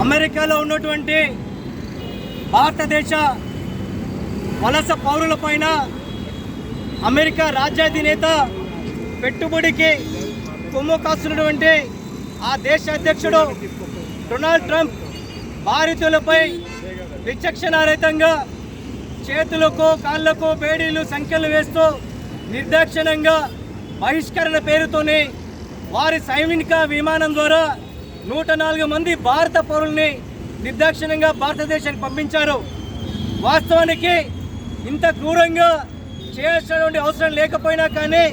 అమెరికాలో ఉన్నటువంటి భారతదేశ వలస పౌరులపైన అమెరికా రాజ్యాధినేత పెట్టుబడికి కొమ్ము కాస్తున్నటువంటి ఆ దేశ అధ్యక్షుడు డొనాల్డ్ ట్రంప్ భారతీయులపై విచక్షణారహితంగా చేతులకు కాళ్ళకు బేడీలు సంఖ్యలు వేస్తూ నిర్దాక్షిణ్యంగా బహిష్కరణ పేరుతోని వారి సైనిక విమానం ద్వారా నూట నాలుగు మంది భారత పౌరుల్ని నిర్దాక్షిణ్యంగా భారతదేశానికి పంపించారు. వాస్తవానికి ఇంత క్రూరంగా చేయాల్సినటువంటి అవసరం లేకపోయినా కానీ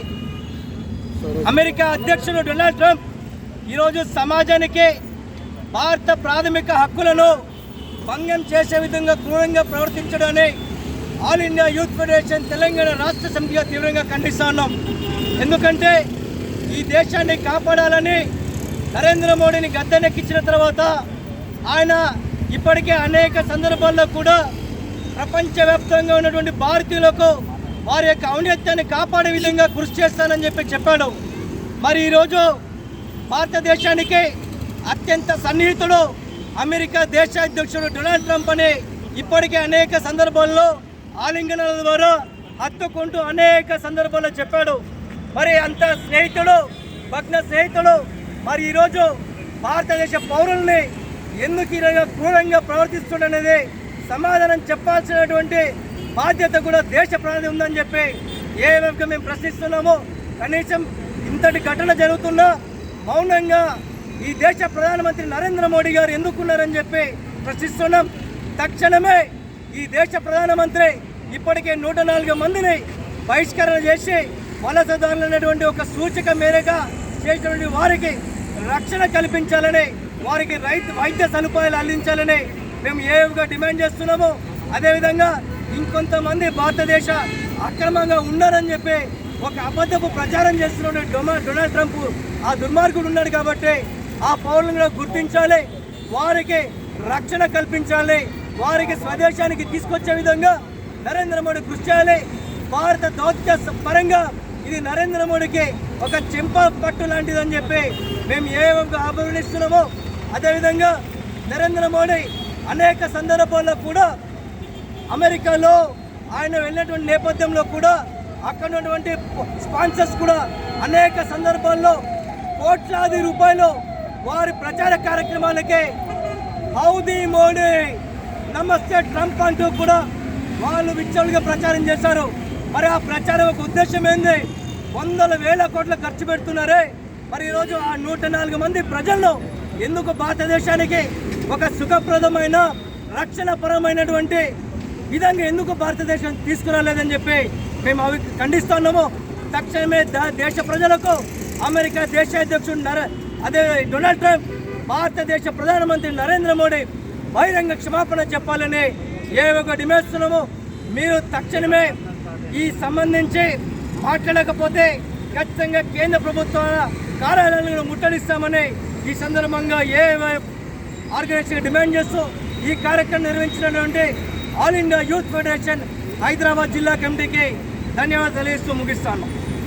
అమెరికా అధ్యక్షుడు డొనాల్డ్ ట్రంప్ ఈరోజు సమాజానికి భారత ప్రాథమిక హక్కులను భంగం చేసే విధంగా క్రూరంగా ప్రవర్తించడాన్ని All India Youth Federation Telangana రాష్ట్ర సమితిగా తీవ్రంగా ఖండిస్తా ఉన్నాం. ఎందుకంటే ఈ దేశాన్ని కాపాడాలని నరేంద్ర మోడీని గద్దెనెక్కించిన తర్వాత ఆయన ఇప్పటికే అనేక సందర్భాల్లో కూడా ప్రపంచవ్యాప్తంగా ఉన్నటువంటి భారతీయులకు వారి యొక్క ఔన్నత్యాన్ని కాపాడే విధంగా కృషి చేస్తానని చెప్పి చెప్పాడు. మరి ఈరోజు భారతదేశానికి అత్యంత సన్నిహితుడు అమెరికా దేశాధ్యక్షుడు డొనాల్డ్ ట్రంప్ అని ఇప్పటికే అనేక సందర్భాల్లో ఆలింగనాల ద్వారా హత్తుకుంటూ అనేక సందర్భాల్లో చెప్పాడు. మరి అంత స్నేహితుడు భగ్న స్నేహితుడు మరి ఈరోజు భారతదేశ పౌరుల్ని ఎందుకు ఈరోజు క్రూరంగా ప్రవర్తిస్తుండనేది సమాధానం చెప్పాల్సినటువంటి బాధ్యత కూడా దేశ ప్రాంతం ఉందని చెప్పి ఏ విధంగా మేము ప్రశ్నిస్తున్నామో. కనీసం ఇంతటి ఘటన జరుగుతున్నా మౌనంగా ఈ దేశ ప్రధానమంత్రి నరేంద్ర మోడీ గారు ఎందుకున్నారని చెప్పి ప్రశ్నిస్తున్నాం. తక్షణమే ఈ దేశ ప్రధానమంత్రి ఇప్పటికే నూట నాలుగు మందిని బహిష్కరణ చేసి వలసదారులైనటువంటి ఒక సూచిక మేరగా చేసినటువంటి వారికి రక్షణ కల్పించాలని వారికి రైతు వైద్య సదుపాయాలు అందించాలని మేము ఏవిగా డిమాండ్ చేస్తున్నాము అదేవిధంగా ఇంకొంతమంది భారతదేశ అక్రమంగా ఉన్నారని చెప్పి ఒక అబద్ధపు ప్రచారం చేస్తున్న డొనాల్డ్ ట్రంప్ ఆ దుర్మార్గుడు ఉన్నాడు కాబట్టి ఆ పౌరులను కూడా గుర్తించాలి వారికి రక్షణ కల్పించాలి వారికి స్వదేశానికి తీసుకొచ్చే విధంగా నరేంద్ర మోడీ కృషి చేయాలి భారత దౌత్య పరంగా ఇది నరేంద్ర మోడీకి ఒక చెంప పట్టు లాంటిదని చెప్పి మేము ఏ అభివర్ణిస్తున్నామో అదేవిధంగా నరేంద్ర మోడీ అనేక సందర్భాల్లో కూడా అమెరికాలో ఆయన వెళ్ళినటువంటి నేపథ్యంలో కూడా అక్కడ ఉన్నటువంటి స్పాన్సర్స్ కూడా అనేక సందర్భాల్లో కోట్లాది రూపాయలు వారి ప్రచార కార్యక్రమాలకే హౌదీ మోడీ నమస్తే ట్రంప్ అంటూ కూడా వాళ్ళు విచ్చలుగా ప్రచారం చేశారు. మరి ఆ ప్రచారం ఒక ఉద్దేశం ఏంది? వందల వేల కోట్ల ఖర్చు పెడుతున్నారే. మరి ఈరోజు ఆ నూట నాలుగు మంది ప్రజలను ఎందుకు భారతదేశానికి ఒక సుఖప్రదమైన రక్షణపరమైనటువంటి విధంగా ఎందుకు భారతదేశం తీసుకురాలేదని చెప్పి మేము అవి ఖండిస్తున్నాము. తక్షణమే దేశ ప్రజలకు అమెరికా దేశాధ్యక్షుడు నర అదే డొనాల్డ్ ట్రంప్ భారతదేశ ప్రధానమంత్రి నరేంద్ర మోడీ బహిరంగ క్షమాపణ చెప్పాలని ఏ ఒక డిమేస్తున్నాము మీరు తక్షణమే ఈ సంబంధించి మాట్లాడకపోతే ఖచ్చితంగా కేంద్ర ప్రభుత్వ కార్యాలయాలను ముట్టడిస్తామని ఈ సందర్భంగా ఏ ఆర్గనైజేషన్ డిమాండ్ చేస్తూ ఈ కార్యక్రమం నిర్వహించినటువంటి All India Youth Federation Hyderabad జిల్లా కమిటీకి ధన్యవాదాలు తెలియజేస్తూ ముగిస్తాను.